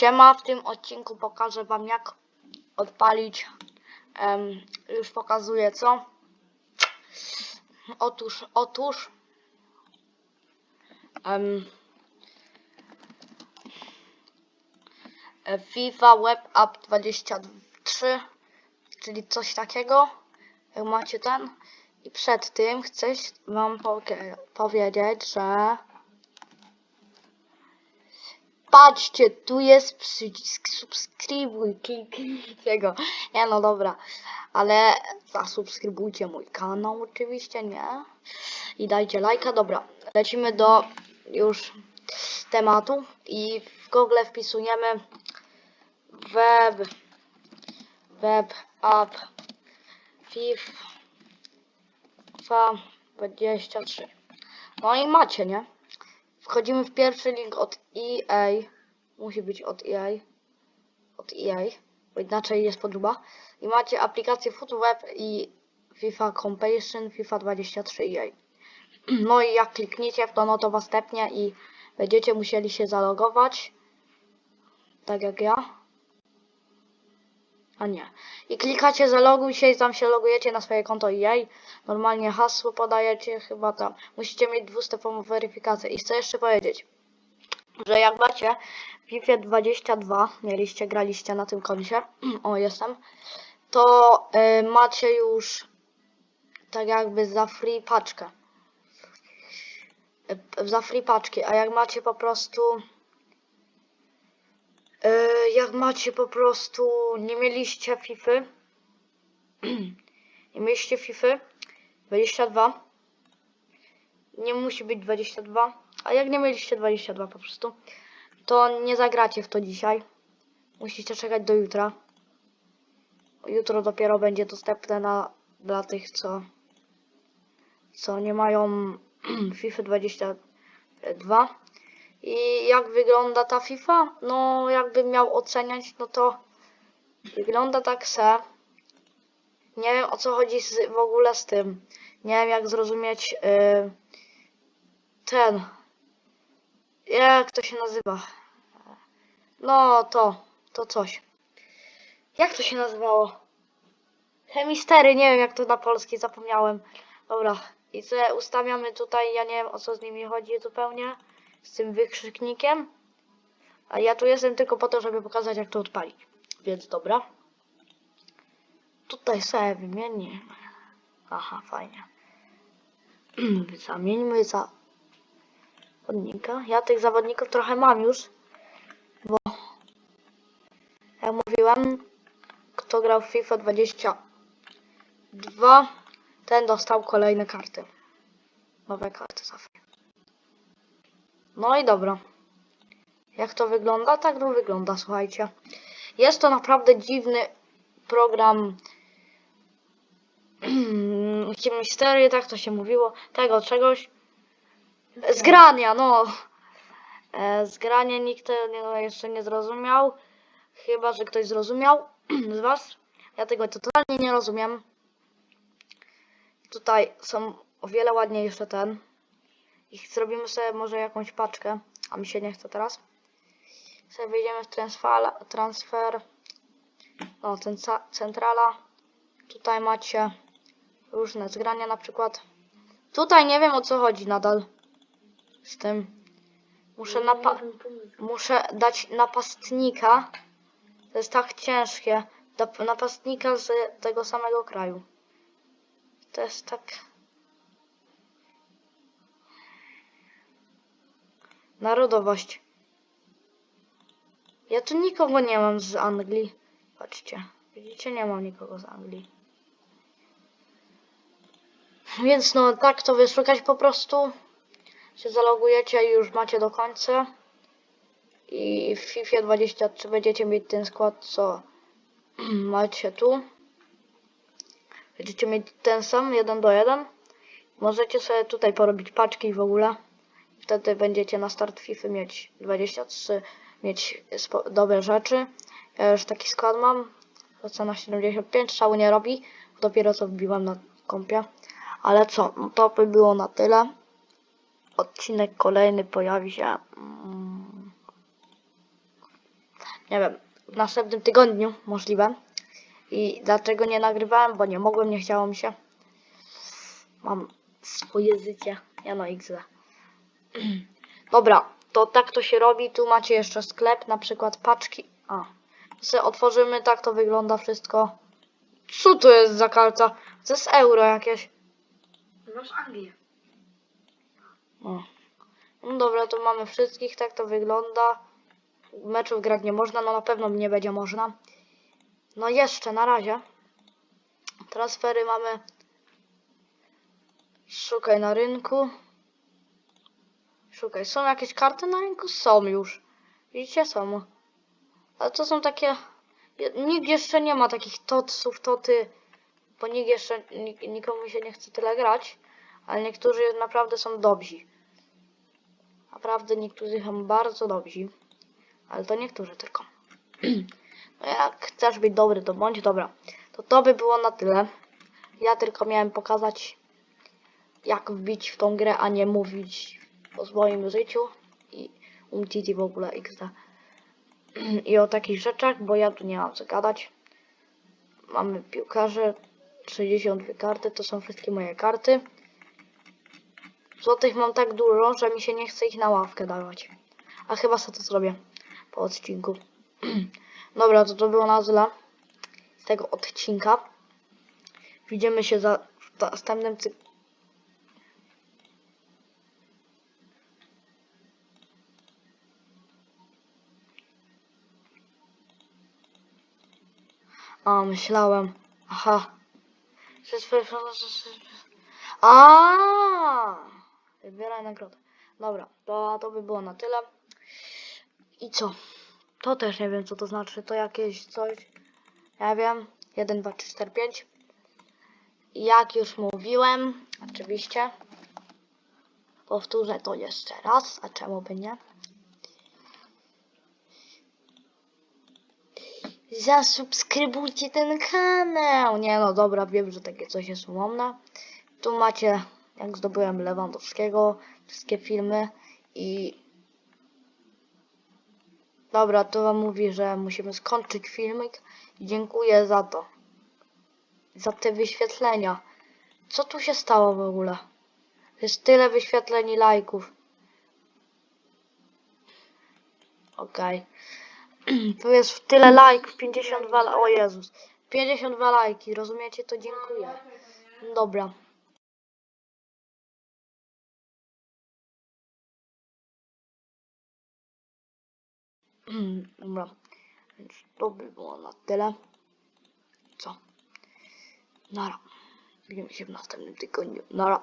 Siema, w tym odcinku pokażę wam jak odpalić em, już pokazuję co? Otóż, otóż e, FIFA Web App 23 czyli coś takiego jak macie ten. I przed tym chcę wam powie- powiedzieć, że Patrzcie, tu jest przycisk subskrybuj, kliknijcie go. Nie no dobra, ale zasubskrybujcie mój kanał oczywiście, nie? I dajcie lajka, dobra. Lecimy do już tematu i w Google wpisujemy web, web app FIFA 23. No i macie, nie? Wchodzimy w pierwszy link od EA. Musi być od EA. Od EA, bo inaczej jest podruba. I macie aplikację FootWeb i FIFA Competition FIFA 23 EA. No i jak klikniecie w to, no to was tepnie i będziecie musieli się zalogować. Tak jak ja. A nie. I klikacie zaloguj się i tam się logujecie na swoje konto EA. Normalnie hasło podajecie chyba tam. Musicie mieć dwustopową weryfikację. I chcę jeszcze powiedzieć, że jak macie w FIFA 22, mieliście, graliście na tym koncie, o jestem, to y, macie już tak jakby za free paczkę. Y, za free paczki, a jak macie po prostu jak macie po prostu nie mieliście FIFA nie mieliście FIFA 22 nie musi być 22 a jak nie mieliście 22 po prostu to nie zagracie w to dzisiaj. Musicie czekać do jutra. Jutro dopiero będzie dostępne na, dla tych co co nie mają FIFA 22 i jak wygląda ta FIFA no jakbym miał oceniać no to wygląda tak se nie wiem o co chodzi z, w ogóle z tym. Nie wiem jak zrozumieć yy, ten. Jak to się nazywa? No to, to coś. Jak to się nazywało? Chemistery, nie wiem jak to na polski zapomniałem. Dobra, i co ustawiamy tutaj, ja nie wiem o co z nimi chodzi zupełnie. Z tym wykrzyknikiem. A ja tu jestem tylko po to, żeby pokazać jak to odpalić. Więc dobra. Tutaj sobie wymienię. Aha, fajnie. Zamieńmy za zawodnika. Ja tych zawodników trochę mam już, bo jak mówiłem, kto grał w FIFA 22, ten dostał kolejne karty. Nowe karty zawsze. No i dobra. Jak to wygląda? Tak to wygląda, słuchajcie. Jest to naprawdę dziwny program Mistery, tak to się mówiło, tego czegoś. Zgrania, no. E, Zgrania nikt tego jeszcze nie zrozumiał. Chyba, że ktoś zrozumiał z Was. Ja tego totalnie nie rozumiem. Tutaj są o wiele ładniejsze ten. I zrobimy sobie może jakąś paczkę, a mi się nie chce teraz. Sobie wejdziemy w transfer, transfer no, centrala. Tutaj macie różne zgrania na przykład. Tutaj nie wiem o co chodzi nadal z tym. Muszę, napa muszę dać napastnika. To jest tak ciężkie. Napastnika z tego samego kraju. To jest tak... Narodowość. Ja tu nikogo nie mam z Anglii. Patrzcie. Widzicie, nie mam nikogo z Anglii. Więc no tak to wyszukać po prostu. Się zalogujecie i już macie do końca. I w FIFA 23 będziecie mieć ten skład co macie tu. Będziecie mieć ten sam, jeden do jeden. Możecie sobie tutaj porobić paczki w ogóle. Wtedy będziecie na start FIFA mieć 23, mieć dobre rzeczy. Ja już taki skład mam. Cena 75, szału nie robi. Dopiero co wbiłam na kompie. Ale co, no to by było na tyle. Odcinek kolejny pojawi się. mm, nie wiem, w następnym tygodniu możliwe. I dlaczego nie nagrywałem? Bo nie mogłem, nie chciało mi się. Mam swoje życie. Ja no XD. Dobra, to tak to się robi. Tu macie jeszcze sklep, na przykład paczki. A, sobie otworzymy, tak to wygląda wszystko. Co to jest za karta? To jest euro jakieś. Masz Anglię. O. No dobra, to mamy wszystkich, tak to wygląda. Meczów grać nie można, no na pewno nie będzie można. No jeszcze, na razie. Transfery mamy. Szukaj na rynku. Szukaj, są jakieś karty na rynku? Są już. Widzicie, są. Ale to są takie... Nikt jeszcze nie ma takich totsów, toty, bo nikt jeszcze, nik, nikomu się nie chce tyle grać, ale niektórzy naprawdę są dobrzy. Naprawdę niektórzy są bardzo dobrzy, ale to niektórzy tylko. No jak chcesz być dobry, to bądź dobra. To to by było na tyle. Ja tylko miałem pokazać, jak wbić w tą grę, a nie mówić o swoim życiu i umtiti w ogóle XD. I o takich rzeczach, bo ja tu nie mam co gadać. Mamy piłkarze, 62 karty, to są wszystkie moje karty. Złotych mam tak dużo, że mi się nie chce ich na ławkę dawać. A chyba sobie to zrobię po odcinku. Dobra, to to było na tyle z tego odcinka. Widzimy się za w następnym cy... A, myślałem. Aha. A, Wybieraj nagrodę. Dobra, to, to by było na tyle. I co? To też nie wiem, co to znaczy. To jakieś coś. Ja wiem. 1, 2, 3, 4, 5. Jak już mówiłem, oczywiście. Powtórzę to jeszcze raz, a czemu by nie? Zasubskrybujcie ten kanał. Nie no, dobra, wiem, że takie coś jest umowne. Tu macie, jak zdobyłem Lewandowskiego, wszystkie filmy i... Dobra, to wam mówi, że musimy skończyć filmik. Dziękuję za to. Za te wyświetlenia. Co tu się stało w ogóle? Jest tyle wyświetleń i lajków. Okej. Tu jest tyle lajków, 52 la- O Jezus. 52 lajki, rozumiecie? To dziękuję. Dobra. Dobra. Więc to by było na tyle. Co? Nara. Widzimy się w następnym tygodniu. Nara.